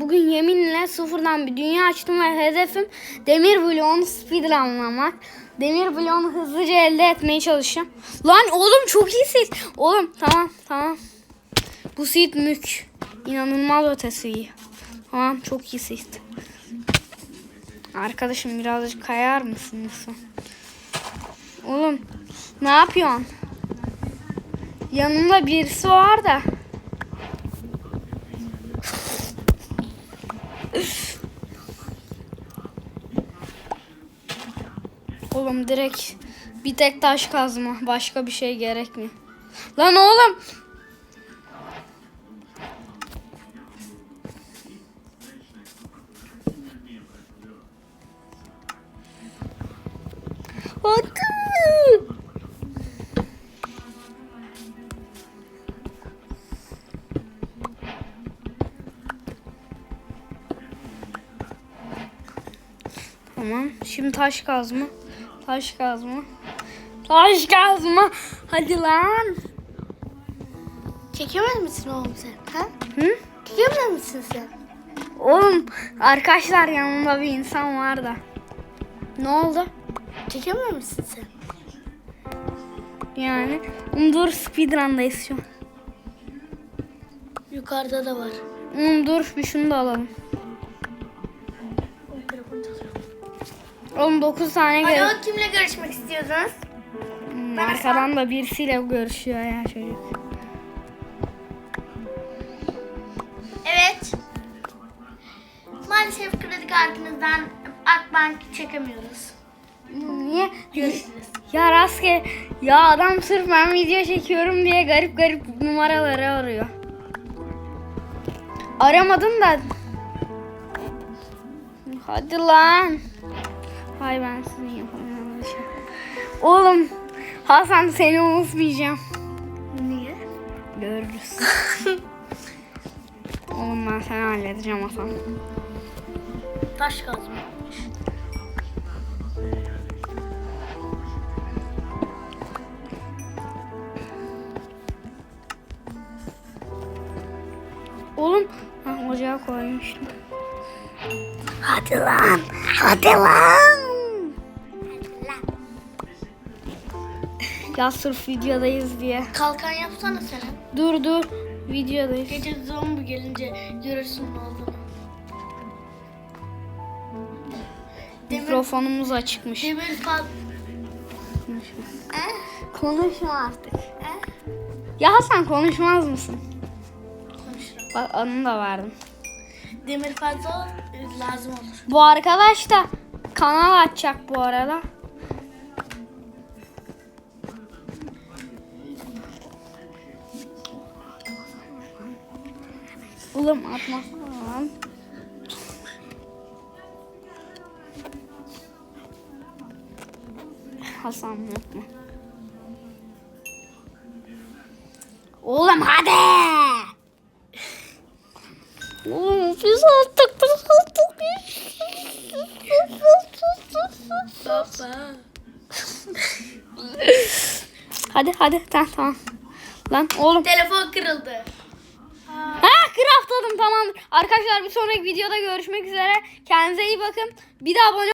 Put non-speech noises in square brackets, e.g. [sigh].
Bugün yeminle sıfırdan bir dünya açtım ve hedefim demir bloğunu speedrunlamak. Demir bloğunu hızlıca elde etmeye çalışacağım. Lan oğlum çok iyi seed. Oğlum tamam tamam. Bu seed mük. İnanılmaz ötesi iyi. Tamam çok iyi seed. Arkadaşım birazcık kayar mısın lütfen? Oğlum ne yapıyorsun? Yanında birisi var da. Oğlum direkt bir tek taş kazma. Başka bir şey gerekmiyor. Lan oğlum. Hadi. Tamam. Şimdi taş kazma. Taş kazma. Taş kazma. Hadi lan. Çekemez misin oğlum sen? Ha? Hı? Çekemez misin sen? Oğlum arkadaşlar yanımda bir insan var da. Ne oldu? Çekemez misin sen? Yani. Dur speedrun'dayız şu an. Yukarıda da var. Oğlum dur bir şunu da alalım. 19 tane gör. Alo kimle görüşmek istiyorsunuz? Hmm, arkadan da birisiyle görüşüyor ya çocuk. Evet. Maalesef kredi kartınızdan Akbank çekemiyoruz. Niye? Görüşürüz. Ya rastgele ya adam sırf ben video çekiyorum diye garip garip numaraları arıyor. Aramadım da. Hadi lan. Hay ben sizin yapamayacağım. Oğlum Hasan seni unutmayacağım. Niye? Görürüz. [laughs] Oğlum ben seni halledeceğim Hasan. Taş kazma. Oğlum ha, ocağa koymuştum. Hadi lan. Hadi lan. Ya sırf videodayız diye. Kalkan yapsana sen. Dur dur. Videodayız. Gece zombi gelince görürsün ne olduğunu. Mikrofonumuz açıkmış. demir fal... Eh, Konuşma artık. eh. Ya Hasan konuşmaz mısın? Konuşurum. Bak anını da verdim. Demir fazla lazım olur. Bu arkadaş da kanal açacak bu arada. Oğlum lan. Hasan unutma. Oğlum hadi. Oğlum biz attık biz attık. Baba. Hadi hadi tamam tamam. Lan oğlum. Telefon kırıldı. Ha craftladım tamam. Arkadaşlar bir sonraki videoda görüşmek üzere. Kendinize iyi bakın. Bir daha abone